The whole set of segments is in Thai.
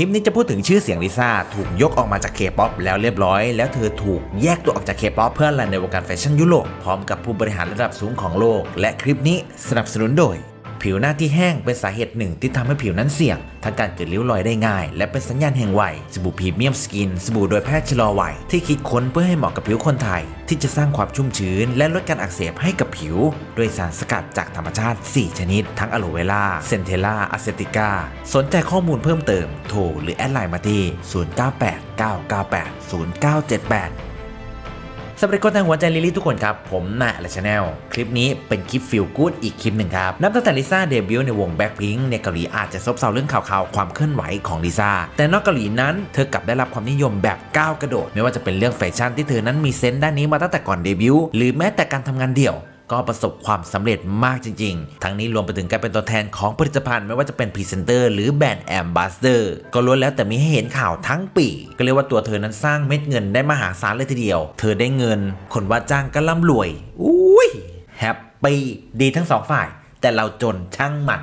ลิปนี้จะพูดถึงชื่อเสียงลิซ่าถูกยกออกมาจากเคป๊อปแล้วเรียบร้อย แล้วเธอถูกแยกตัวออกจากเคป๊อปเพื่อรันในวงการแฟชั่นยุโรปพร้อมกับผู้บริหารระดับสูงของโลก และคลิปนี้สนับสนุนโดย ผิวหน้าที่แห้งเป็นสาเหตุหนึ่งที่ทำให้ผิวนั้นเสี่ยงทั้งการเกิดริ้วรอยได้ง่าย และเป็นสัญญาณแห่งวัยสบู่พรีเมียมสกินสบู่โดยแพทย์ชะลอวัยที่คิดค้นเพื่อให้เหมาะกับผิวคนไทย ที่จะสร้างความชุ่มชื้น และลดการอักเสบให้กับผิวด้วยสารสกัดจากธรรมชาติ 4 ชนิด ทั้งอะโลเวล่าเซนเทล่าอะเซติกาสนใจข้อมูลเพิ่มเติมโทรหรือแอดไลน์มาที่ 0989980978 สำหรับคนทางหัวใจลิลี่ทุกคนครับ ผมนะและชาแนลคลิปนี้เป็นคลิปฟิลกู๊ดอีกคลิปหนึ่งครับ นับตั้งแต่ลิซ่าเดบิวต์ในวงแบ็คพิงในเกาหลีอาจจะซบเซาเรื่องข่าวๆความเคลื่อนไหวของลิซ่าแต่นอกเกาหลีนั้นเธอกลับได้รับความนิยมแบบก้าวกระโดด ไม่ว่าจะเป็นเรื่องแฟชั่นที่เธอนั้นมีเซนส์ด้านนี้มาตั้งแต่ก่อนเดบิวต์หรือแม้แต่การทำงานเดี่ยว ก็ประสบความสำเร็จมากจริง ๆ ทั้งนี้รวมไปถึงการเป็นตัวแทนของผลิตภัณฑ์ไม่ว่าจะเป็นพรีเซนเตอร์หรือแบรนด์แอมบาสเดอร์ก็ล้วนแล้วแต่มีให้เห็นข่าวทั้งปี ก็เรียกว่าตัวเธอนั้นสร้างเม็ดเงินได้มหาศาลเลยทีเดียว เธอได้เงิน คนว่าจ้างก็ร่ำรวย อุ้ยแฮปปี้ดีทั้งสองฝ่าย แต่เราจนช่างมัน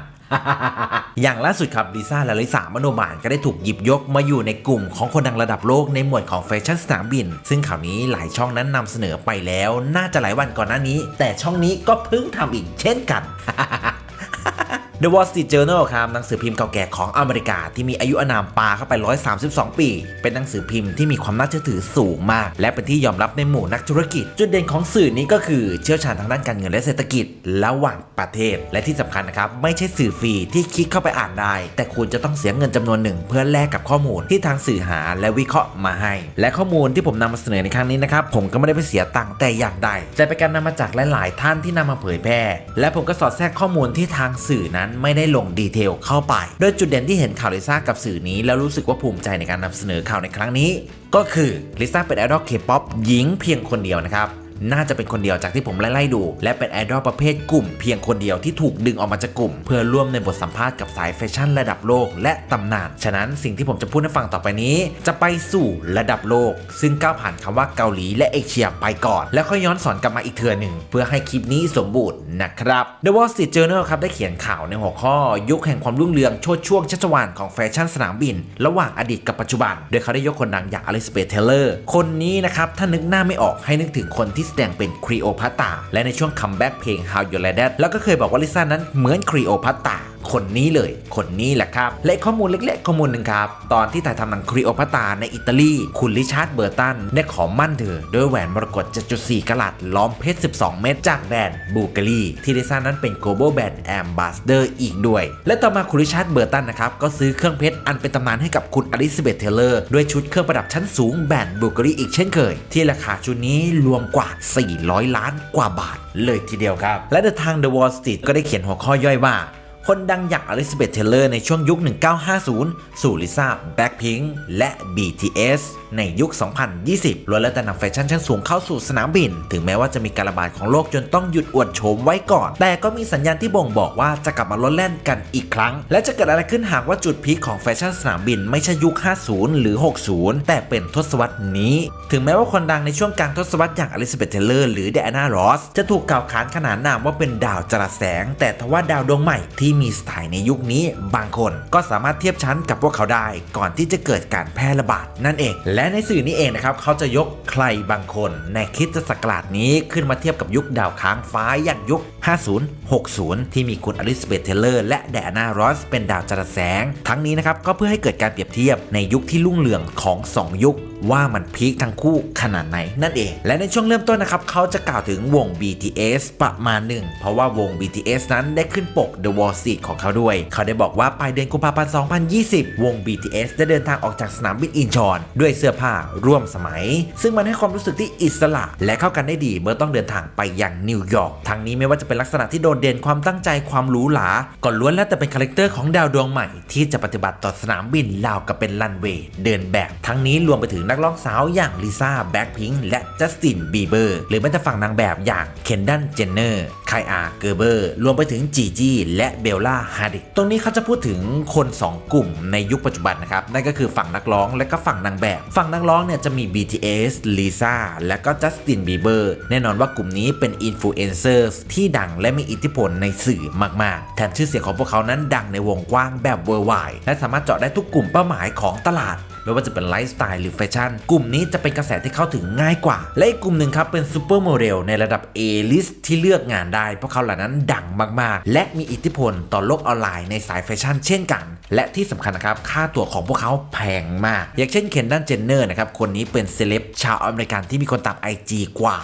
อย่างล่าสุดครับลิซ่าและลิสามโนมานก็ได้ถูกหยิบยกมาอยู่ในกลุ่มของคนดังระดับโลกในหมวดของแฟชั่นสนามบิน ซึ่งข่าวนี้หลายช่องนั้นนำเสนอไปแล้ว น่าจะหลายวันก่อนหน้านี้ แต่ช่องนี้ก็เพิ่งทำอีกเช่นกัน The Wall Street Journal ครับหนังสือพิมพ์เก่าแก่ของอเมริกา ที่มีอายุอานามปาเข้าไป 132 ปี เป็นหนังสือพิมพ์ที่มีความน่าเชื่อถือสูงมาก และเป็นที่ยอมรับในหมู่นักธุรกิจ จุดเด่นของสื่อนี้ก็คือเชี่ยวชาญทางด้านการเงินและเศรษฐกิจระหว่างประเทศ และที่สำคัญนะครับไม่ใช่สื่อฟรีที่คลิกเข้าไปอ่านได้ แต่คุณจะต้องเสียเงินจำนวนหนึ่ง เพื่อแลกกับข้อมูลที่ทางสื่อหาและวิเคราะห์มาให้ และข้อมูลที่ผมนำมาเสนอในครั้งนี้นะครับผมก็ไม่ได้ไปเสียตังค์แต่อย่างใดแต่เป็นการนำมาจากหลาย ๆ ท่านที่นำมาเผยแพร่ และผมก็สอดแทรกข้อมูลที่ทางสื่อนั้นไม่ได้ลงดีเทลเข้าไป โดยจุดเด่นที่เห็นข่าวลิซ่ากับสื่อนี้ แล้วรู้สึกว่าภูมิใจในการนำเสนอข่าวในครั้งนี้ ก็คือลิซ่าเป็นไอดอลเคป๊อปหญิงเพียงคนเดียวนะครับ น่าจะเป็นคนเดียวจากที่ผมไล่ๆดู และเป็นไอดอลประเภทกลุ่มเพียงคนเดียวที่ถูกดึงออกมาจากกลุ่ม เพื่อร่วมในบทสัมภาษณ์กับสายแฟชั่นระดับโลก และตำนาน ฉะนั้นสิ่งที่ผมจะพูดให้ฟังต่อไปนี้ จะไปสู่ระดับโลก ซึ่งก้าวผ่านคำว่าเกาหลีและเอเชียไปก่อน แล้วค่อยย้อนสอนกลับมาอีกเทือหนึ่งเพื่อให้คลิปนี้สมบูรณ์นะครับ The Wall Street Journal ครับได้เขียนข่าวในหัวข้อ ยุคแห่งความรุ่งเรืองโชดช่วงชัชวาลของแฟชั่นสนามบิน ระหว่างอดีตกับปัจจุบัน โดยเขาได้ยกคนดังอย่างอลิซาเบธเทเลอร์คนนี้นะครับถ้านึกหน้าไม่ออกให้นึกถึงคนที่แสดงเป็นครีโอพัตตาและในช่วงคัมแบ็กเพลง How You Like That แล้วก็เคยบอกว่าลิซ่านั้นเหมือนครีโอพัตตา คนนี้เลย คนนี้แหละครับ และข้อมูลเล็กๆ ข้อมูลหนึ่งครับ ตอนที่ถ่ายทำหนังครีโอพัตาในอิตาลี คุณริชาร์ดเบอร์ตันได้ขอมั่นเธอด้วยแหวนมรกต7.4กะรัตล้อมเพชร 12 เม็ดจากแบรนด์บูเกอรี่ที่ลิซ่านั้นเป็น global brand ambassador อีกด้วย และต่อมาคุณริชาร์ดเบอร์ตันนะครับก็ซื้อเครื่องเพชรอันเป็นตำนานให้กับคุณอลิซาเบธเทเลอร์ด้วยชุดเครื่องประดับชั้นสูงแบรนด์บูเกอรี่อีกเช่นเคย ที่ราคาชุดนี้รวมกว่า 400 ล้านกว่าบาท เลยทีเดียวครับ และทาง The Wall Street ก็ได้เขียนหัวข้อย่อยว่า คนดังอย่างอลิซาเบธเทเลอร์ในช่วงยุค 1950 สู่ลิซ่า แบ็คพิงและ BTS ในยุค 2020ล้วนแล้วแต่นำแฟชั่นชั้นสูงเข้าสู่สนามบิน ถึงแม้ว่าจะมีการระบาดของโรคจนต้องหยุดอวดโฉมไว้ก่อน แต่ก็มีสัญญาณที่บ่งบอกว่าจะกลับมาลดแล่นกันอีกครั้ง และจะเกิดอะไรขึ้นหากว่าจุดพีคของแฟชั่นสนามบินไม่ใช่ยุค 50 หรือ 60 แต่เป็นทศวรรษนี้ ถึงแม้ว่าคนดังในช่วงกลางทศวรรษอย่างอลิซาเบธเทเลอร์หรือเดอาน่ารอสจะถูกกล่าวขานขนานนามว่าเป็นดาวจรัสแสง แต่ทว่าดาวดวงใหม่ที่มีสไตล์ในยุคนี้ บางคนก็สามารถเทียบชั้นกับพวกเขาได้ ก่อนที่จะเกิดการแพร่ระบาดนั่นเอง และในสื่อนี้เองนะครับเขาจะยกใครบางคน ในคิดศักราชนี้ขึ้นมาเทียบกับยุคดาวค้างฟ้าอย่างยุค 50 60 ที่มีคุณอลิซาเบธเทเลอร์ และแดนารอส เป็นดาวจรัสแสง ทั้งนี้นะครับก็เพื่อให้เกิดการเปรียบเทียบในยุคที่รุ่งเรืองของ 2 ยุคว่ามันพีคทั้งคู่ขนาดไหนนั่นเอง และในช่วงเริ่มต้นนะครับเขาจะกล่าวถึงวง BTS ประมาณหนึ่งเพราะว่าวง BTS นั้นได้ขึ้นปก The Wall Street ของเขาด้วย เขาได้บอกว่าปลายเดือนกุมภาพันธ์ 2020 วง BTS ได้เดินทางออกจากสนามบินอินชอน ด้วยเสื้อผ้าร่วมสมัย ซึ่งมันให้ความรู้สึกที่อิสระ และเข้ากันได้ดีเมื่อต้องเดินทางไปยังนิวยอร์กทั้งนี้ไม่ว่าจะเป็นลักษณะที่โดดเด่นความตั้งใจความหรูหราก็ล้วนแล้วแต่เป็นคาแรคเตอร์ของดาวดวงใหม่ที่จะปฏิบัติต่อสนามบินราวกับเป็นรันเวย์เดินแบบทั้งนี้รวมไปถึงนักร้องสาวอย่างลิซ่าแบ็คพิงและจัสตินบีเบอร์หรือแม้แต่ฝั่งนางแบบอย่างเคนดันเจนเนอร์ไคอาเกอร์เบอร์รวมไปถึงจีจี้และเบบลล่าฮาดิตรงนี้เขาจะพูดถึงคน 2 กลุ่มในยุคปัจจุบันนะครับ นั่นก็คือฝั่งนักร้องและก็ฝั่งนางแบบ ฝั่งนักร้องเนี่ยจะมี BTS Lisa และก็ Justin Bieber แน่นอนว่ากลุ่มนี้เป็นอินฟลูเอนเซอร์ที่ดังและมีอิทธิพลในสื่อมาก ๆ แถมชื่อเสียงของพวกเขานั้นดังในวงกว้างแบบเวอร์ไวและสามารถเจาะได้ทุกกลุ่มเป้าหมายของตลาด ไม่ว่าจะเป็นไลฟ์สไตล์หรือแฟชั่น กลุ่มนี้จะเป็นกระแสที่เข้าถึงง่ายกว่า และอีกกลุ่มหนึ่งครับเป็นซูเปอร์โมเดลในระดับ A-list ที่เลือกงานได้ เพราะเขาเหล่านั้นดังมากๆ และมีอิทธิพลต่อโลกออนไลน์ในสายแฟชั่นเช่นกัน และที่สำคัญนะครับค่าตัวของพวกเขาแพงมาก อย่างเช่นเคนดันเจนเนอร์นะครับคนนี้เป็นเซเลบชาวอเมริกันที่มีคนตาม IG กว่า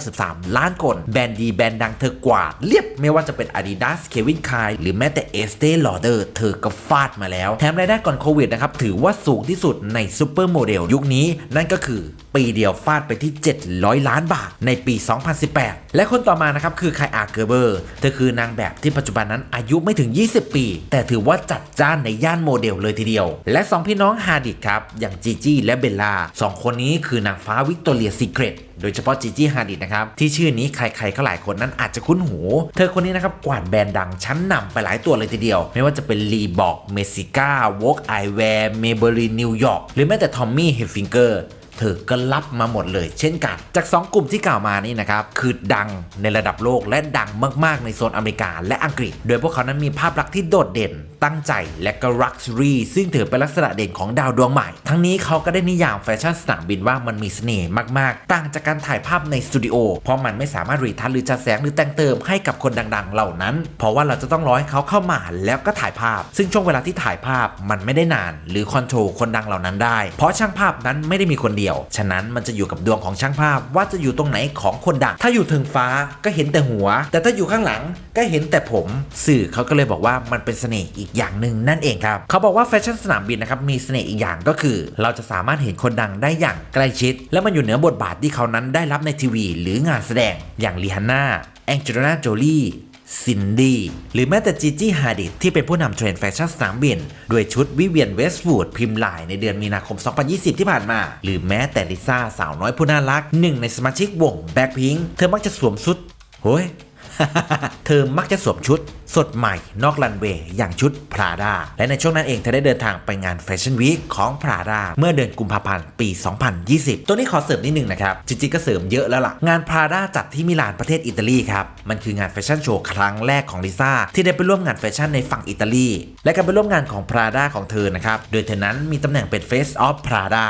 163 ล้านคนแบรนด์ดีแบรนด์ดังเธอกวาดเรียบไม่ว่าจะเป็น Adidas Kevin Klein หรือแม้แต่ Estee Lauder เธอก็ฟาดมาแล้ว แถมรายได้ก่อนโควิดนะครับถือว่าสูงที่สุดในซูเปอร์โมเดลยุคนี้ นั่นก็คือปีเดียวฟาดไปที่ 700 ล้านบาทในปี 2018 และคนต่อมานะครับคือไคอาเกอร์เบอร์ เธอคือนางแบบที่ปัจจุบันนั้นอายุไม่ถึง 20 ปี แต่ถือว่าจัดจ้านในย่านโมเดลเลยทีเดียว และ 2 พี่น้องฮาดิดครับ อย่างจีจี้และเบลล่าสองคนนี้คือนางฟ้าวิกตอเรียซีเครตโดยเฉพาะจีจี้ฮาดิดนะครับ ที่ชื่อนี้ใครๆก็หลายคนนั้นอาจจะคุ้นหู เธอคนนี้นะครับ กวาดแบรนด์ดังชั้นนำไปหลายตัวเลยทีเดียว ไม่ว่าจะเป็นรีบอกเมสิก้าวอกไอแวร์เมเบลีนิวยอร์กหรือแม้แต่ทอมมี่เฮฟฟิงเกอร์ เธอก็รับมาหมดเลย เช่นกัน จาก 2 กลุ่มที่กล่าวมานี่นะครับคือดังในระดับโลกและดังมากๆ ในโซนอเมริกาและอังกฤษ โดยพวกเขานั้นมีภาพลักษณ์ที่โดดเด่น ตั้งใจและก็รักซ์รีซึ่งถือเป็นลักษณะเด่นของดาวดวงใหม่ ทั้งนี้เขาก็ได้นิยามแฟชั่นสนามบินว่ามันมีเสน่ห์มากๆ ต่างจากการถ่ายภาพในสตูดิโอเพราะมันไม่สามารถรีทัชหรือจัดแสงหรือแต่งเติมให้กับคนดังๆ เหล่านั้น เพราะว่าเราจะต้องรอให้เขาเข้ามาแล้วก็ถ่ายภาพ ซึ่งช่วงเวลาที่ถ่ายภาพมันไม่ได้นาน หรือคอนโทรลคนดังเหล่านั้นได้ เพราะช่างภาพนั้นไม่ได้มีคนเดียวฉะนั้นมันจะอยู่กับดวงของช่างภาพว่าจะอยู่ตรงไหนของคนดัง ถ้าอยู่ถึงฟ้าก็เห็นแต่หัว แต่ถ้าอยู่ข้างหลังก็เห็นแต่ผมสื่อเขาก็เลยบอกว่ามันเป็นเสน่ห์อีกอย่างหนึ่งนั่นเองครับเขาบอกว่าแฟชั่นสนามบินนะครับมีเสน่ห์อีกอย่างก็คือ เราจะสามารถเห็นคนดังได้อย่างใกล้ชิด และมันอยู่เหนือบทบาทที่เขานั้นได้รับในทีวี หรืองานแสดงอย่างลีฮันน่าแองเจลิน่าโจลี ซินดี้หรือแม้แต่จีจี้ฮาดิดที่เป็นผู้นำเทรนด์แฟชั่นสนามบิน ด้วยชุดวิเวียนเวสต์วูดพิมพ์ลายในเดือนมีนาคม 2020 ที่ผ่านมา หรือแม้แต่ลิซ่าสาวน้อยผู้น่ารักหนึ่งในสมาชิกวงแบ็คพิงเธอมักจะสวมชุดโฮ้ย เธอมักจะสวมชุด สดใหม่นอกรันเวย์อย่างชุดพราดาและในช่วงนั้นเองเธอได้เดินทางไปงานแฟชั่นวีคของพราดาเมื่อเดือนกุมภาพันธ์ปี 2020 ตัวนี้ขอเสริมนิดนึงนะครับ จริงๆก็เสริมเยอะแล้วล่ะ งานพราดาจัดที่มิลานประเทศอิตาลีครับ มันคืองานแฟชั่นโชว์ครั้งแรกของลิซ่าที่ได้ไปร่วมงานแฟชั่นในฝั่งอิตาลีและการไปร่วมงานของพราดาของเธอนะครับโดยเธอนั้นมีตำแหน่งเป็น Face of Prada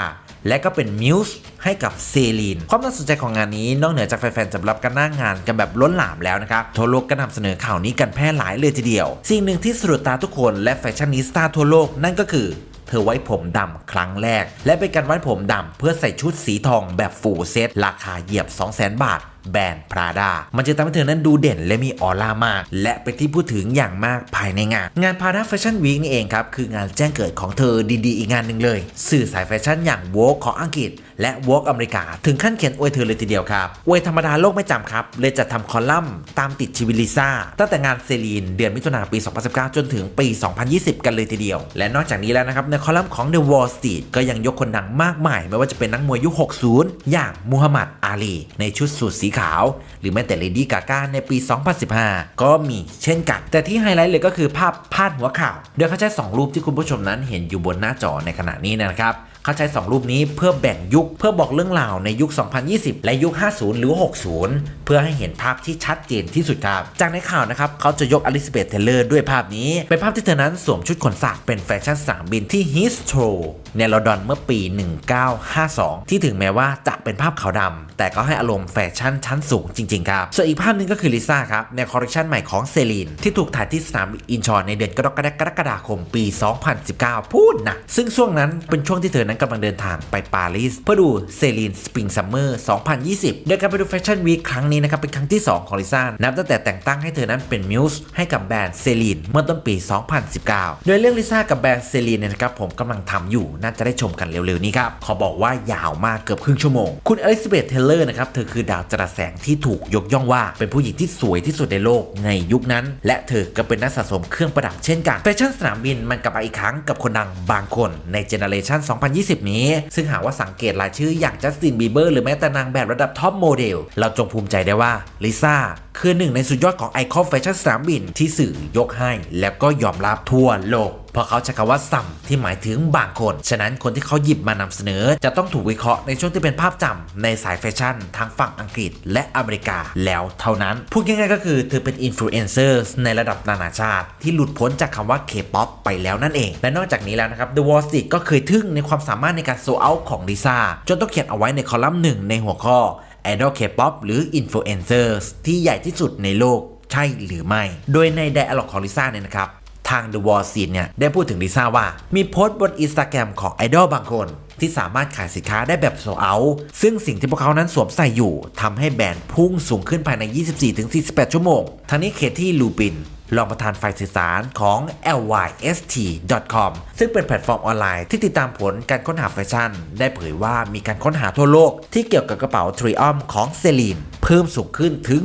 และก็เป็นมิวส์ให้กับเซรีน ความน่าสนใจของงานนี้นอกเหนือจากแฟนๆสำหรับกันหน้างงานกันแบบล้นหลามแล้วนะครับทั่วโลกก็นำเสนอข่าวนี้กันแพร่หลายเลยทีเดียว สิ่งหนึ่งที่สะดุดตาทุกคนและแฟชั่นนิสต้าทั่วโลกนั่นก็คือเธอไว้ผมดำครั้งแรก และเป็นการไว้ผมดำเพื่อใส่ชุดสีทองแบบฟูเซตราคาเหยียบ 200,000 บาท แบรนด์พราดามันจะทำให้เธอนั้นดูเด่นและมีออร่ามาก และเป็นที่พูดถึงอย่างมากภายในงาน งานพาราแฟชั่นวีคนี่เองครับ คืองานแจ้งเกิดของเธอดีๆ อีกงานหนึ่งเลย สื่อสายแฟชั่นอย่างโวกของอังกฤษ และวอล์กอเมริกา ถึงขั้นเขียนอวยเธอเลยทีเดียวครับ อวยธรรมดาโลกไม่จำครับ เลยจะทำคอลัมน์ตามติดชีวิตลิซ่า ตั้งแต่งานเซรีนเดือนมิถุนายนปี 2019 จนถึงปี 2020 กันเลยทีเดียว และนอกจากนี้แล้วนะครับในคอลัมน์ของ The Wall Street ก็ยังยกคนดังมากมาย ไม่ว่าจะเป็นนักมวยยุค 60 อย่างมูฮัมหมัดอาลีในชุดสูทสีขาว หรือแม้แต่เลดี้กาก้าในปี 2015 ก็มีเช่นกัน แต่ที่ไฮไลท์เลยก็คือภาพพาดหัวข่าว โดยเขาใช้สองรูปที่คุณผู้ชมนั้นเห็นอยู่บนหน้าจอในขณะนี้นะครับ เขาใช้ 2 รูปนี้เพื่อแบ่งยุคเพื่อบอกเรื่องราวในยุค 2020 และยุค 50 หรือ 60 เพื่อให้เห็นภาพที่ชัดเจนที่สุดครับ จากในข่าวนะครับเขาจะยกอลิซาเบธเทเลอร์ด้วยภาพนี้ เป็นภาพที่เธอนั้นสวมชุดขนสัตว์เป็นแฟชั่นสนามบินที่ฮิสโตรในลอนดอนเมื่อปี 1952 ที่ถึงแม้ว่าจะเป็นภาพขาวดำแต่ก็ให้อารมณ์แฟชั่นชั้นสูงจริงๆครับ ส่วนอีกภาพหนึงก็คือลิซ่าครับ ในคอลเลคชันใหม่ของเซรีนที่ถูกถ่ายที่สนามอินชอนในเดือนกรกฎาคมปี 2019 พูดนะซึ่งช่วงนั้นเป็นช่วงที่เธอนั้นกำลังเดินทางไปปารีสเพื่อดูเซรีนสปริงซัมเมอร์2020 โดยการไปดูแฟชั่นวีคครั้งนี้นะครับเป็นครั้งที่ 2 ของลิซ่านับตั้งแต่แต่งตั้งให้เธอนั้นเป็นมิวส์ให้กับแบรนด์เซรีนเมื่อต้นปี 2019 โดยเรื่องลิซ่ากับแบรนด์เซรีนเนี่ยนะครับผมกำลังทำอยู่น่าจะได้ชมกันเร็วๆนี้ครับขอบอกว่ายาวมากเกือบครึ่งชั่วโมง คุณอลิซาเบธเทเลอร์นะครับเธอคือดาวจรัสแสงที่ถูกยกย่องว่า เป็นผู้หญิงที่สวยที่สุดในโลกในยุคนั้น และเธอก็เป็นนักสะสมเครื่องประดับเช่นกันแฟชั่นสนามบินมันกลับมาอีกครั้งกับคนดังบางคนในเจเนอเรชัน2020นี้ ซึ่งหากว่าสังเกตรายชื่ออย่างจัสตินบีเบอร์หรือแม้แต่นางแบบระดับท็อปโมเดลเราจงภูมิใจได้ว่าลิซ่า คือหนึ่งในสุดยอดของไอคอนแฟชั่นสนามบินที่สื่อยกให้ แล้วก็ยอมรับทั่วโลกเพราะเขาใช้คำว่าซัมที่หมายถึงบางคน ฉะนั้นคนที่เขาหยิบมานำเสนอ จะต้องถูกวิเคราะห์ในช่วงที่เป็นภาพจำในสายแฟชั่นทางฝั่งอังกฤษและอเมริกาแล้วเท่านั้น พูดง่ายๆก็คือเธอเป็นอินฟลูเอนเซอร์ในระดับนานาชาติ ที่หลุดพ้นจากคำว่า K-POP ไปแล้วนั่นเอง และนอกจากนี้แล้วนะครับ The Wall Street ก็เคยทึ่งในความสามารถในการโซเอาของลิซ่าจนต้องเขียนเอาไว้ในคอลัมน์หนึ่งในหัวข้อ ไอดอลเคป๊อปหรืออินฟลูเอนเซอร์ที่ใหญ่ที่สุดในโลกใช่หรือไม่ โดยในไดอะล็อกของลิซ่าเนี่ยนะครับ ทาง The Wall Street เนี่ยได้พูดถึงลิซ่าว่า มีโพสต์บนอินสตาแกรมของไอดอลบางคนที่สามารถขายสินค้าได้แบบโซเอา ซึ่งสิ่งที่พวกเขานั้นสวมใส่อยู่ทำให้แบรนด์พุ่งสูงขึ้นภายใน 24-48 ชั่วโมง ทั้งนี้เคที่ลูปิน รองประธานฝ่ายสื่อสารของ lyst.com ซึ่งเป็นแพลตฟอร์มออนไลน์ที่ติดตามผลการค้นหาแฟชั่น ได้เผยว่ามีการค้นหาทั่วโลกที่เกี่ยวกับกระเป๋าทริออมของเซลีนเพิ่มสูงขึ้นถึง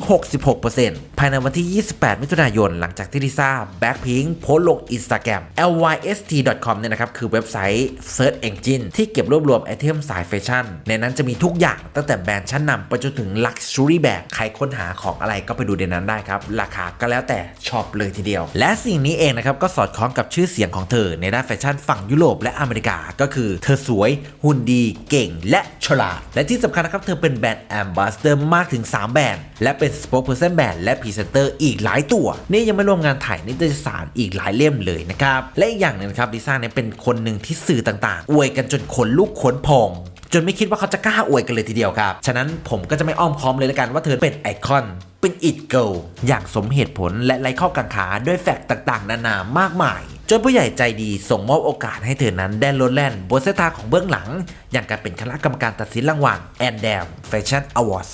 66% ภายในวันที่ 28 มิถุนายน หลังจากที่ลิซ่าแบ็คพิงโพสต์ลงอินสตาแกรม lyst.com เนี่ยนะครับ คือเว็บไซต์ Search Engine ที่เก็บรวบรวมไอเทมสายแฟชั่น ในนั้นจะมีทุกอย่างตั้งแต่แบรนด์ชั้นนำไปจนถึง Luxury Bag ใครค้นหาของอะไรก็ไปดูในนั้นได้ครับ ราคาก็แล้วแต่ชอบเลยทีเดียว และสิ่งนี้เองนะครับ ก็สอดคล้องกับชื่อเสียงของเธอในด้านแฟชั่นฝั่งยุโรปและอเมริกา ก็คือเธอสวย หุ่นดีเก่ง และฉลาด และที่สำคัญนะครับเธอเป็นแบรนด์แอมบาสเดอร์มากถึง 3 แบรนด์และเป็นสปอคเพอร์เซนแบรนด์และพรีเซนเตอร์อีกหลายตัว นี่ยังไม่รวมงานถ่ายนิตยสารอีกหลายเล่มเลยนะครับ และอีกอย่างหนึ่งนะครับลิซ่าเนี่ยเป็นคนหนึ่งที่สื่อต่างๆ อวยกันจนขนลุกขนพองจนไม่คิดว่าเขาจะกล้าอวยกันเลยทีเดียวครับ ฉะนั้นผมก็จะไม่อ้อมค้อมเลยละกันว่าเธอเป็นไอคอน เป็นอิดเกิลอย่างสมเหตุผลและไร้ข้อกังขาด้วยแฟกต์ต่างๆ นานามากมาย จนผู้ใหญ่ใจดีส่งมอบโอกาสให้เธอนั้นได้ลดแล่นบนเส้นทางของเบื้องหลัง อย่างการเป็นคณะกรรมการตัดสินรางวัลแอนแดมแฟชั่นอวอร์ด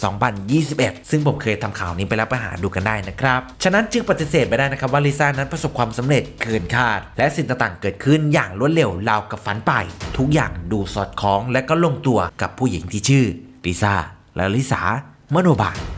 2021 ซึ่งผมเคยทำข่าวนี้ไปแล้วไปหาดูกันได้นะครับ ฉะนั้นจึงปฏิเสธไม่ได้นะครับว่าลิซ่านั้นประสบความสำเร็จเกินคาด และสิ่งต่างๆเกิดขึ้นอย่างรวดเร็วราวกับฝันไป ทุกอย่างดูสอดคล้องและก็ลงตัวกับผู้หญิงที่ชื่อลิซ่าและลิสามโนบาล